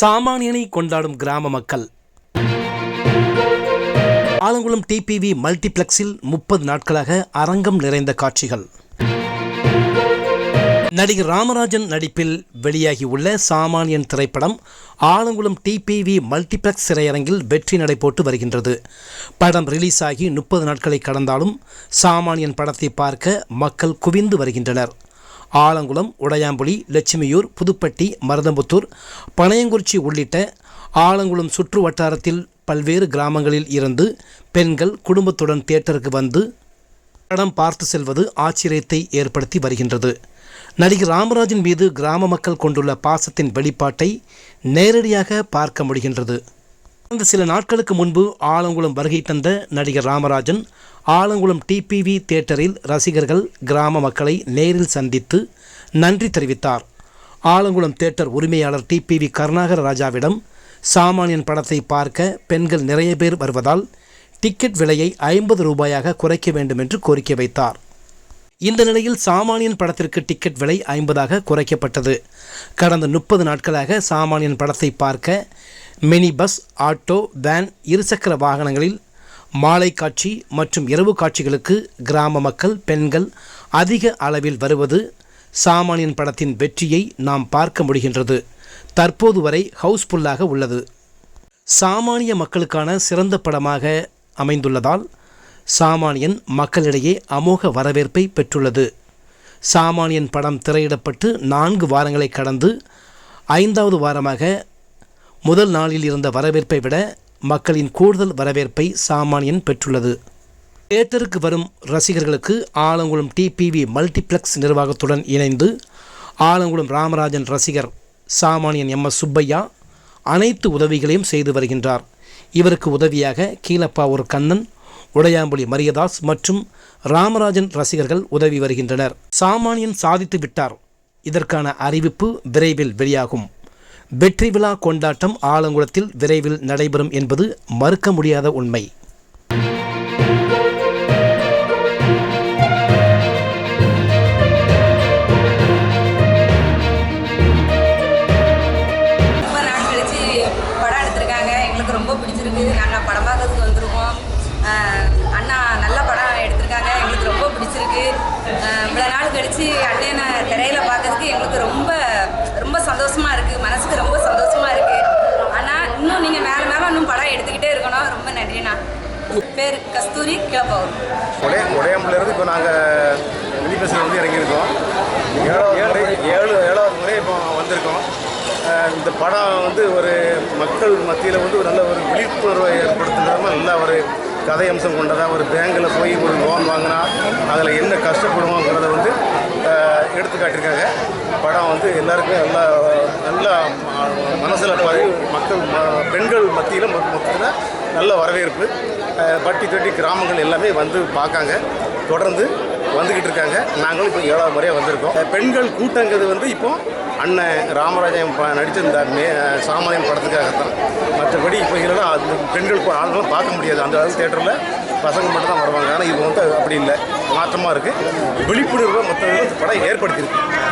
சாமானியனை கொண்டாடும் கிராம மக்கள். ஆலங்குளம் டிபிவி மல்டிப்ளெக்ஸில் முப்பது நாட்களாக அரங்கம் நிறைந்த காட்சிகள். நடிகர் ராமராஜன் நடிப்பில் வெளியாகியுள்ள சாமானியன் திரைப்படம் ஆலங்குளம் டிபிவி மல்டிப்ளெக்ஸ் திரையரங்கில் வெற்றி நடைபோட்டு வருகின்றது. படம் ரிலீஸ் ஆகி முப்பது நாட்களை கடந்தாலும் சாமானியன் படத்தை பார்க்க மக்கள் குவிந்து வருகின்றனர். ஆலங்குளம் உடையாம்புலி லட்சுமியூர் புதுப்பட்டி மருதம்புத்தூர் பனையங்குறிச்சி உள்ளிட்ட ஆலங்குளம் சுற்று வட்டாரத்தில் பல்வேறு கிராமங்களில் இருந்து பெண்கள் குடும்பத்துடன் தியேட்டருக்கு வந்து படம் பார்த்து செல்வது ஆச்சரியத்தை ஏற்படுத்தி வருகின்றது. நடிகர் ராமராஜன் மீது கிராம மக்கள் கொண்டுள்ள பாசத்தின் வெளிப்பாட்டை நேரடியாக பார்க்க முடிகின்றது. கடந்த சில நாட்களுக்கு முன்பு ஆலங்குளம் வருகை தந்த நடிகர் ராமராஜன் ஆலங்குளம் டிபிவி தியேட்டரில் ரசிகர்கள் கிராம மக்களை நேரில் சந்தித்து நன்றி தெரிவித்தார். ஆலங்குளம் தியேட்டர் உரிமையாளர் டிபிவி கருணாகர ராஜாவிடம் சாமானியன் படத்தை பார்க்க பெண்கள் நிறைய பேர் வருவதால் டிக்கெட் விலையை ஐம்பது ரூபாயாக குறைக்க வேண்டும் என்று கோரிக்கை வைத்தார். இந்த நிலையில் சாமானியன் படத்திற்கு டிக்கெட் விலை ஐம்பதாக குறைக்கப்பட்டது. கடந்த முப்பது நாட்களாக சாமானியன் படத்தை பார்க்க மினி பஸ் ஆட்டோ வேன் இருசக்கர வாகனங்களில் மாலை காட்சி மற்றும் இரவு காட்சிகளுக்கு கிராம மக்கள் பெண்கள் அதிக அளவில் வருவது சாமானியன் படத்தின் வெற்றியை நாம் பார்க்க முடிகின்றது. தற்போது வரை ஹவுஸ்ஃபுல்லாக உள்ளது. சாமானிய மக்களுக்கான சிறந்த படமாக அமைந்துள்ளதால் சாமானியன் மக்களிடையே அமோக வரவேற்பை பெற்றுள்ளது. சாமானியன் படம் திரையிடப்பட்டு நான்கு வாரங்களை கடந்து ஐந்தாவது வாரமாக முதல் நாளில் இருந்த வரவேற்பை விட மக்களின் கூடுதல் வரவேற்பை சாமானியன் பெற்றுள்ளது. தேட்டருக்கு வரும் ரசிகர்களுக்கு ஆலங்குளம் டிபிவி மல்டிப்ளெக்ஸ் நிர்வாகத்துடன் இணைந்து ஆலங்குளம் ராமராஜன் ரசிகர் சாமானியன் எம் எஸ் சுப்பையா அனைத்து உதவிகளையும் செய்து வருகின்றார். இவருக்கு உதவியாக கீழப்பாவூர் கண்ணன் உடையாம்புலி மரியதாஸ் மற்றும் ராமராஜன் ரசிகர்கள் உதவி வருகின்றனர். சாமானியன் சாதித்து விட்டார். இதற்கான அறிவிப்பு விரைவில் வெளியாகும். வெற்றி விழா கொண்டாட்டம் ஆலங்குளத்தில் விரைவில் நடைபெறும் என்பது மறுக்க முடியாத உண்மை. ரொம்ப நாள் கழிச்சு படம் எடுத்திருக்காங்க. எங்களுக்கு ரொம்ப பிடிச்சிருக்கு. ஆஹ் அண்ணா நல்ல படம் எடுத்திருக்காங்க. எங்களுக்கு ரொம்ப பிடிச்சிருக்கு. ஆஹ் இவ்வளோ நாள் கழிச்சு அண்ணனை திரையில பார்க்கறதுக்கு எங்களுக்கு ரொம்ப இன்னும் நீங்கள் மேலே மேலே இன்னும் படம் எடுத்துக்கிட்டே இருக்கணும். ரொம்ப நன்றிண்ணா பேர் கஸ்தூரி கிளப்பவர் உடைய உடையம்புலேருந்து இப்போ நாங்கள் பஸ்ஸில் வந்து இறங்கியிருக்கோம். ஏழாவது முறை ஏழு ஏழாவது முறை இப்போ வந்திருக்கோம். இந்த படம் வந்து ஒரு மக்கள் மத்தியில் வந்து ஒரு நல்ல ஒரு விழிப்புணர்வை ஏற்படுத்துகிறதா நல்ல ஒரு கதை அம்சம் கொண்டதாக ஒரு பேங்கில் போய் ஒரு லோன் வாங்கினா அதில் என்ன கஷ்டப்படுவோங்கிறத வந்து அஹ், எடுத்து காட்டியிருக்காங்க. படம் வந்து எல்லாருக்குமே நல்லா நல்லா மனசில் பதிவு மக்கள் ம- பெண்கள் மத்தியில் மொத்தத்தில் நல்ல வரவேற்பு. பட்டி தொட்டி கிராமங்கள் எல்லாமே வந்து பார்க்காங்க. தொடர்ந்து வந்துக்கிட்டு இருக்காங்க. நாங்களும் இப்போ ஏழாவது முறையாக வந்திருக்கோம். பெண்கள் கூட்டங்கிறது வந்து இப்போது அண்ணன் ராமராஜன் ப- நடித்த மே சாமானியம் படத்துக்காகத்தான். மற்றபடி இப்போ இதெல்லாம் அது பெண்கள் பா- ஆண்களும் பார்க்க முடியாது. அந்த அளவுக்கு தேட்டரில் பசங்க மட்டும் தான் வருவாங்க. ஆனால் இது வந்து அப்படி இல்லை. மாற்றமாக இருக்குது விழிப்புணர்வை மற்ற படம் ஏற்படுத்தியிருக்கு.